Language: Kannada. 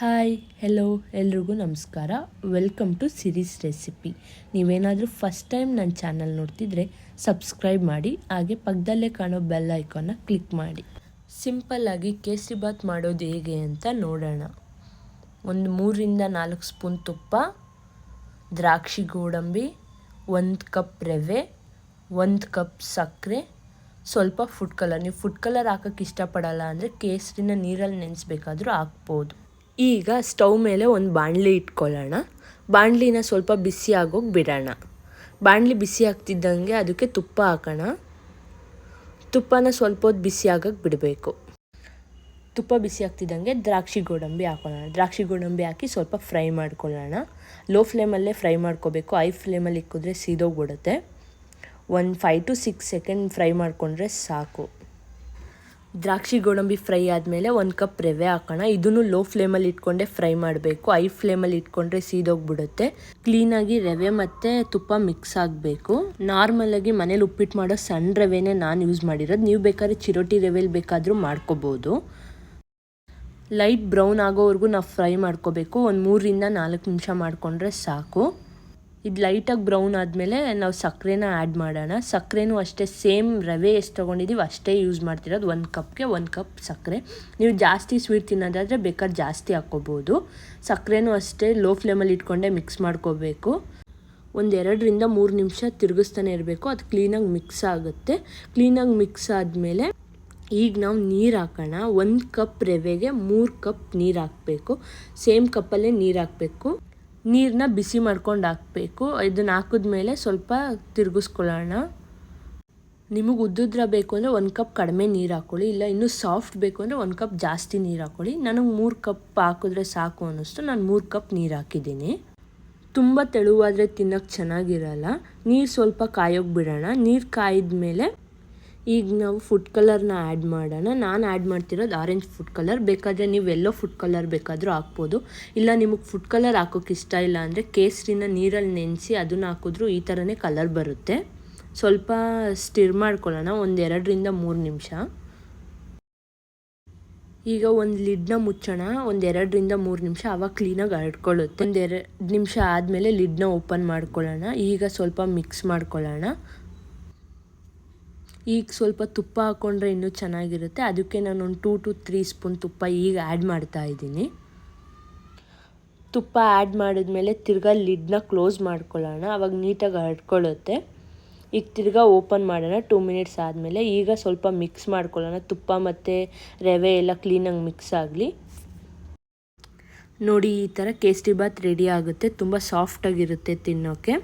ಹಾಯ್ ಹೆಲೋ ಎಲ್ರಿಗೂ ನಮಸ್ಕಾರ. ವೆಲ್ಕಮ್ ಟು ಸಿರೀಸ್ ರೆಸಿಪಿ ನೀವೇನಾದರೂ ಫಸ್ಟ್ ಟೈಮ್ ನನ್ನ ಚಾನಲ್ ನೋಡ್ತಿದ್ರೆ ಸಬ್ಸ್ಕ್ರೈಬ್ ಮಾಡಿ, ಹಾಗೆ ಪಕ್ಕದಲ್ಲೇ ಕಾಣೋ ಬೆಲ್ ಐಕಾನ್ನ ಕ್ಲಿಕ್ ಮಾಡಿ. ಸಿಂಪಲ್ಲಾಗಿ ಕೇಸರಿ ಬಾತ್ ಮಾಡೋದು ಹೇಗೆ ಅಂತ ನೋಡೋಣ. ಒಂದು ಮೂರಿಂದ ನಾಲ್ಕು ಸ್ಪೂನ್ ತುಪ್ಪ, ದ್ರಾಕ್ಷಿ ಗೋಡಂಬಿ, ಒಂದು ಕಪ್ ರವೆ, ಒಂದು ಕಪ್ ಸಕ್ಕರೆ, ಸ್ವಲ್ಪ ಫುಡ್ ಕಲರ್ ನೀವು ಫುಡ್ ಕಲರ್ ಹಾಕೋಕ್ಕೆ ಇಷ್ಟಪಡಲ್ಲ ಅಂದರೆ ಕೇಸರಿನ ನೀರಲ್ಲಿ ನೆನೆಸ್ಬೇಕಾದ್ರೂ ಹಾಕ್ಬೋದು. ಈಗ ಸ್ಟವ್ ಮೇಲೆ ಒಂದು ಬಾಣಲಿ ಇಟ್ಕೊಳ್ಳೋಣ. ಬಾಣಲಿನ ಸ್ವಲ್ಪ ಬಿಸಿ ಆಗೋಗಿ ಬಿಡೋಣ. ಬಾಣಲಿ ಬಿಸಿ ಆಗ್ತಿದ್ದಂಗೆ ಅದಕ್ಕೆ ತುಪ್ಪ ಹಾಕೋಣ. ತುಪ್ಪನ ಸ್ವಲ್ಪ ಹೊತ್ತು ಬಿಸಿ ಆಗೋಕ್ಕೆ ಬಿಡಬೇಕು. ತುಪ್ಪ ಬಿಸಿ ಆಗ್ತಿದ್ದಂಗೆ ದ್ರಾಕ್ಷಿ ಗೋಡಂಬಿ ಹಾಕೊಳ್ಳೋಣ ದ್ರಾಕ್ಷಿ ಗೋಡಂಬಿ ಹಾಕಿ ಸ್ವಲ್ಪ ಫ್ರೈ ಮಾಡ್ಕೊಳ್ಳೋಣ. ಲೋ ಫ್ಲೇಮಲ್ಲೇ ಫ್ರೈ ಮಾಡ್ಕೋಬೇಕು. ಐ ಫ್ಲೇಮಲ್ಲಿ ಇಕ್ಕಿದ್ರೆ ಸೀದೋಗ್ಬಿಡುತ್ತೆ. ಒಂದು five to six second fry ಮಾಡಿಕೊಂಡ್ರೆ ಸಾಕು. ದ್ರಾಕ್ಷಿ ಗೋಡಂಬಿ ಫ್ರೈ ಆದಮೇಲೆ ಒಂದು ಕಪ್ ರವೆ ಹಾಕೋಣ. ಇದನ್ನು ಲೋ ಫ್ಲೇಮಲ್ಲಿ ಇಟ್ಕೊಂಡೆ ಫ್ರೈ ಮಾಡಬೇಕು. ಐ ಫ್ಲೇಮಲ್ಲಿ ಇಟ್ಕೊಂಡ್ರೆ ಸೀದೋಗ್ಬಿಡುತ್ತೆ. ಕ್ಲೀನಾಗಿ ರವೆ ಮತ್ತು ತುಪ್ಪ ಮಿಕ್ಸ್ ಆಗಬೇಕು. ನಾರ್ಮಲಾಗಿ ಮನೇಲಿ ಉಪ್ಪಿಟ್ಟು ಮಾಡೋ ಸಣ್ಣ ರವೆನೇ ನಾನು ಯೂಸ್ ಮಾಡಿರೋದು. ನೀವು ಬೇಕಾದ್ರೆ ಚಿರೋಟಿ ರವೆಲಿ ಬೇಕಾದರೂ ಮಾಡ್ಕೋಬೋದು. ಲೈಟ್ ಬ್ರೌನ್ ಆಗೋವರೆಗೂ ನಾವು ಫ್ರೈ ಮಾಡ್ಕೋಬೇಕು. ಒಂದು ಮೂರರಿಂದ ನಾಲ್ಕು ನಿಮಿಷ ಮಾಡಿಕೊಂಡ್ರೆ ಸಾಕು. ಇದು ಲೈಟಾಗಿ ಬ್ರೌನ್ ಆದಮೇಲೆ ನಾವು ಸಕ್ಕರೆನ ಆ್ಯಡ್ ಮಾಡೋಣ. ಸಕ್ಕರೆನೂ ಅಷ್ಟೇ ಸೇಮ್ ರವೆ ಎಷ್ಟು ತೊಗೊಂಡಿದ್ದೀವಿ ಅಷ್ಟೇ ಯೂಸ್ ಮಾಡ್ತಿರೋದು. ಒಂದು ಕಪ್ಗೆ ಒಂದು ಕಪ್ ಸಕ್ಕರೆ ನೀವು ಜಾಸ್ತಿ ಸ್ವೀಟ್ ತಿನ್ನೋದಾದರೆ ಬೇಕಾದ್ರೆ ಜಾಸ್ತಿ ಹಾಕ್ಕೋಬೋದು. ಸಕ್ಕರೆನೂ ಅಷ್ಟೇ ಲೋ ಫ್ಲೇಮಲ್ಲಿ ಇಟ್ಕೊಂಡೆ ಮಿಕ್ಸ್ ಮಾಡ್ಕೋಬೇಕು. ಒಂದು ಎರಡರಿಂದ ಮೂರು ನಿಮಿಷ ತಿರುಗಿಸ್ತಾನೆ ಇರಬೇಕು. ಅದು ಕ್ಲೀನಾಗಿ ಮಿಕ್ಸ್ ಆಗುತ್ತೆ. ಕ್ಲೀನಾಗಿ ಮಿಕ್ಸ್ ಆದಮೇಲೆ ಈಗ ನಾವು ನೀರು ಹಾಕೋಣ. ಒಂದು ಕಪ್ ರವೆಗೆ ಮೂರು ಕಪ್ ನೀರು ಹಾಕಬೇಕು. ಸೇಮ್ ಕಪ್ಪಲ್ಲೇ ನೀರು ಹಾಕಬೇಕು. ನೀರನ್ನ ಬಿಸಿ ಮಾಡ್ಕೊಂಡು ಹಾಕಬೇಕು. ಇದನ್ನು ಹಾಕಿದ್ಮೇಲೆ ಸ್ವಲ್ಪ ತಿರುಗಿಸ್ಕೊಳ್ಳೋಣ. ನಿಮಗೆ ಉದ್ದುದ್ರ ಬೇಕು ಅಂದರೆ ಒಂದು ಕಪ್ ಕಡಿಮೆ ನೀರು ಹಾಕ್ಕೊಳ್ಳಿ ಇಲ್ಲ ಇನ್ನೂ ಸಾಫ್ಟ್ ಬೇಕು ಅಂದರೆ ಒಂದು ಕಪ್ ಜಾಸ್ತಿ ನೀರು ಹಾಕ್ಕೊಳ್ಳಿ ನನಗೆ ಮೂರು ಕಪ್ ಹಾಕಿದ್ರೆ ಸಾಕು ಅನ್ನಿಸ್ತು ನಾನು ಮೂರು ಕಪ್ ನೀರು ಹಾಕಿದ್ದೀನಿ. ತುಂಬ ತೆಳುವಾದರೆ ತಿನ್ನೋಕ್ಕೆ ಚೆನ್ನಾಗಿರಲ್ಲ. ನೀರು ಸ್ವಲ್ಪ ಕಾಯೋಗಿ ಬಿಡೋಣ. ನೀರು ಕಾಯಿದ ಮೇಲೆ ಈಗ ನಾವು ಫುಡ್ ಕಲರ್ನ ಆ್ಯಡ್ ಮಾಡೋಣ. ನಾನು ಆ್ಯಡ್ ಮಾಡ್ತಿರೋದು ಆರೆಂಜ್ ಫುಡ್ ಕಲರ್ ಬೇಕಾದರೆ ನೀವು ಎಲ್ಲೋ ಫುಡ್ ಕಲರ್ ಬೇಕಾದರೂ ಹಾಕ್ಬೋದು. ಇಲ್ಲ ನಿಮಗೆ ಫುಡ್ ಕಲರ್ ಹಾಕೋಕ್ಕೆ ಇಷ್ಟ ಇಲ್ಲ ಅಂದರೆ ಕೇಸರಿನ ನೀರಲ್ಲಿ ನೆನೆಸಿ ಅದನ್ನು ಹಾಕಿದ್ರೂ ಈ ಥರನೇ ಕಲರ್ ಬರುತ್ತೆ. ಸ್ವಲ್ಪ ಸ್ಟಿರ್ ಮಾಡ್ಕೊಳ್ಳೋಣ. ಒಂದು ಎರಡರಿಂದ ಮೂರು ನಿಮಿಷ. ಈಗ ಒಂದು ಲಿಡ್ನ ಮುಚ್ಚೋಣ. ಒಂದು ಎರಡರಿಂದ ಮೂರು ನಿಮಿಷ. ಆವಾಗ ಕ್ಲೀನಾಗಿ ಹರಡ್ಕೊಳ್ಳುತ್ತೆ ಒಂದು ಎರಡು ನಿಮಿಷ ಆದಮೇಲೆ ಲಿಡ್ನ ಓಪನ್ ಮಾಡ್ಕೊಳ್ಳೋಣ. ಈಗ ಸ್ವಲ್ಪ ಮಿಕ್ಸ್ ಮಾಡ್ಕೊಳ್ಳೋಣ. ಈಗ ಸ್ವಲ್ಪ ತುಪ್ಪ ಹಾಕ್ಕೊಂಡ್ರೆ ಇನ್ನೂ ಚೆನ್ನಾಗಿರುತ್ತೆ. ಅದಕ್ಕೆ ನಾನು ಒಂದು ಟೂ ಟು ತ್ರೀ ಸ್ಪೂನ್ ತುಪ್ಪ ಈಗ ಆ್ಯಡ್ ಮಾಡ್ತಾ ಇದ್ದೀನಿ. ತುಪ್ಪ ಆ್ಯಡ್ ಮಾಡಿದ್ಮೇಲೆ ತಿರ್ಗಾ ಲಿಡ್ನ ಕ್ಲೋಸ್ ಮಾಡ್ಕೊಳ್ಳೋಣ. ಅವಾಗ ನೀಟಾಗಿ ಹರಡ್ಕೊಳ್ಳುತ್ತೆ ಈಗ ತಿರ್ಗಾ ಓಪನ್ ಮಾಡೋಣ. ಟೂ ಮಿನಿಟ್ಸ್ ಆದಮೇಲೆ ಈಗ ಸ್ವಲ್ಪ ಮಿಕ್ಸ್ ಮಾಡ್ಕೊಳ್ಳೋಣ. ತುಪ್ಪ ಮತ್ತು ರವೆ ಎಲ್ಲ ಕ್ಲೀನಾಗಿ ಮಿಕ್ಸ್ ಆಗಲಿ. ನೋಡಿ ಈ ಥರ ಕೇಸರಿ ಬಾತ್ ರೆಡಿ ಆಗುತ್ತೆ. ತುಂಬ ಸಾಫ್ಟಾಗಿರುತ್ತೆ ತಿನ್ನೋಕ್ಕೆ